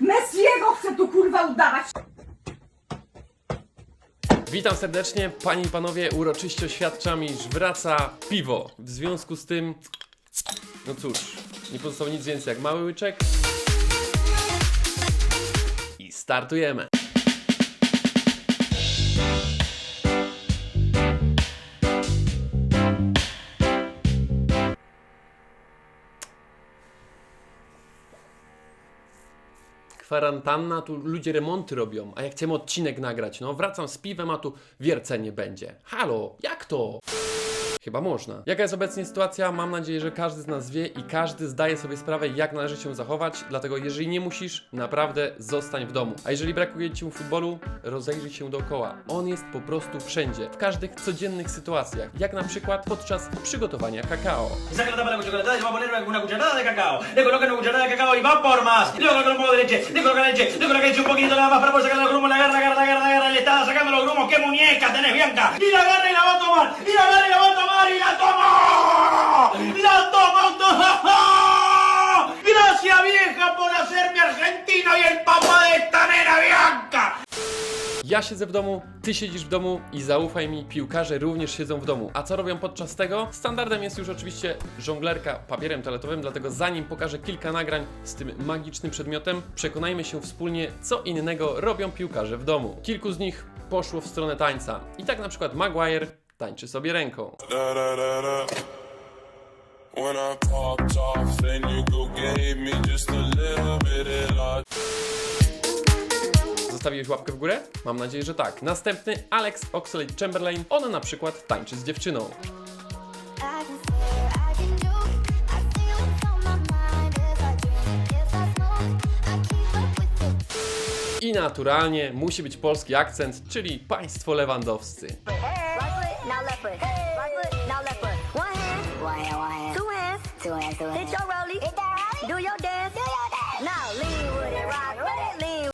Messiego chcę tu kurwa udawać! Witam serdecznie, panie i panowie, uroczyście oświadczam, iż wraca piwo. W związku z tym, no cóż, nie pozostało nic więcej jak mały łyczek. I startujemy. Kwarantanna, tu ludzie remonty robią, a jak chcemy odcinek nagrać, no wracam z piwem, a tu wiercenie będzie. Halo, jak to? Chyba można. Jaka jest obecnie sytuacja? Mam nadzieję, że każdy z nas wie i każdy zdaje sobie sprawę, jak należy się zachować. Dlatego, jeżeli nie musisz, naprawdę zostań w domu. A jeżeli brakuje ci futbolu, rozejrzyj się dookoła. On jest po prostu wszędzie, w każdych codziennych sytuacjach, jak na przykład podczas przygotowania kakao. Saca la tomar la toma. ¡La toma. Gracias, vieja, por hacerme argentino y el papá de esta nena, Bianca. Ja siedzę w domu, ty siedzisz w domu i zaufaj mi, piłkarze również siedzą w domu. A co robią podczas tego? Standardem jest już oczywiście żonglerka papierem toaletowym, dlatego zanim pokażę kilka nagrań z tym magicznym przedmiotem, przekonajmy się wspólnie, co innego robią piłkarze w domu. Kilku z nich poszło w stronę tańca. I tak na przykład Maguire tańczy sobie ręką. Zostawiłeś łapkę w górę? Mam nadzieję, że tak. Następny Alex Oxlade-Chamberlain. On na przykład tańczy z dziewczyną. I naturalnie musi być polski akcent, czyli państwo lewandowscy. Now left foot. Right foot, now left foot. One hand, one hand, one hand. Two hands, two hands, two hands. Hit your rollie, hit that rollie. Do your dance, do your dance. Now lean with it, rock with it, lean.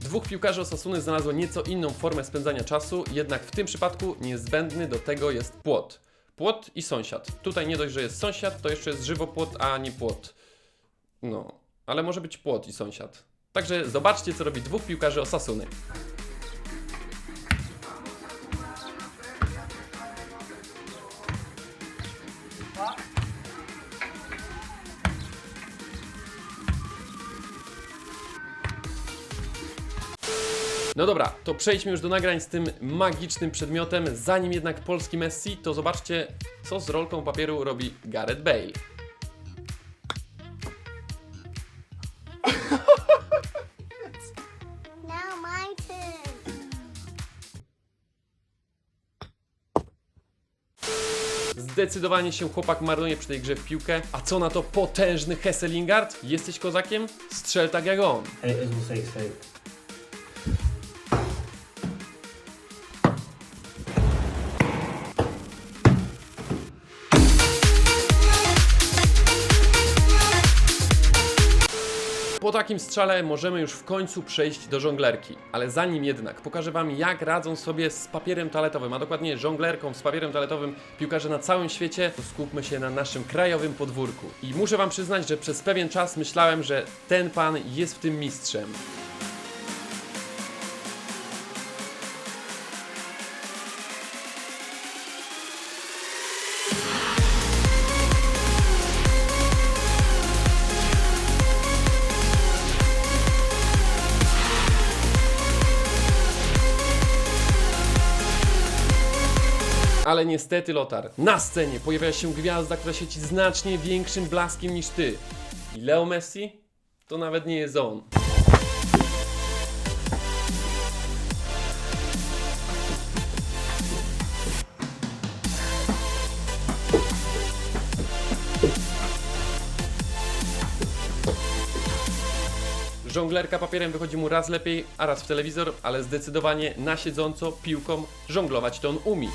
Dwóch piłkarzy Osasuny znalazło nieco inną formę spędzania czasu, jednak w tym przypadku niezbędny do tego jest płot. Płot i sąsiad. Tutaj nie dość, że jest sąsiad, to jeszcze jest żywopłot, a nie płot. No, ale może być płot i sąsiad. Także zobaczcie, co robi dwóch piłkarzy Osasuny. No dobra, to przejdźmy już do nagrań z tym magicznym przedmiotem. Zanim jednak polski Messi, to zobaczcie, co z rolką papieru robi Gareth Bale. Now my turn. Zdecydowanie się chłopak marnuje przy tej grze w piłkę. A co na to potężny Hesse Lingard? Jesteś kozakiem? Strzel tak jak on. Es un 6-6. Po takim strzale możemy już w końcu przejść do żonglerki. Ale zanim jednak pokażę Wam, jak radzą sobie z papierem toaletowym, a dokładnie żonglerką z papierem toaletowym piłkarze na całym świecie, to skupmy się na naszym krajowym podwórku. I muszę Wam przyznać, że przez pewien czas myślałem, że ten pan jest w tym mistrzem. Ale niestety, Lotar, na scenie pojawia się gwiazda, która świeci znacznie większym blaskiem niż ty. I Leo Messi? To nawet nie jest on. Żonglerka papierem wychodzi mu raz lepiej, a raz w telewizor, ale zdecydowanie na siedząco piłką żonglować to on umie.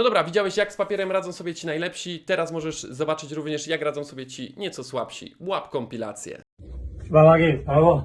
No dobra, widziałeś jak z papierem radzą sobie ci najlepsi, teraz możesz zobaczyć również jak radzą sobie ci nieco słabsi. Łap kompilację. Babaki, bravo.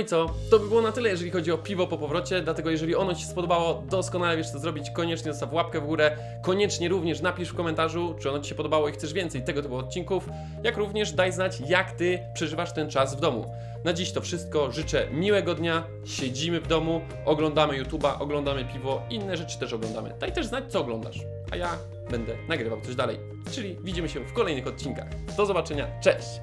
i co? To by było na tyle, jeżeli chodzi o piwo po powrocie, dlatego jeżeli ono Ci się spodobało, doskonale wiesz co zrobić, koniecznie zostaw łapkę w górę, koniecznie również napisz w komentarzu, czy ono Ci się podobało i chcesz więcej tego typu odcinków, jak również daj znać, jak Ty przeżywasz ten czas w domu. Na dziś to wszystko, życzę miłego dnia, siedzimy w domu, oglądamy YouTube'a, oglądamy piwo, inne rzeczy też oglądamy. Daj też znać, co oglądasz, a ja będę nagrywał coś dalej. Czyli widzimy się w kolejnych odcinkach. Do zobaczenia, cześć!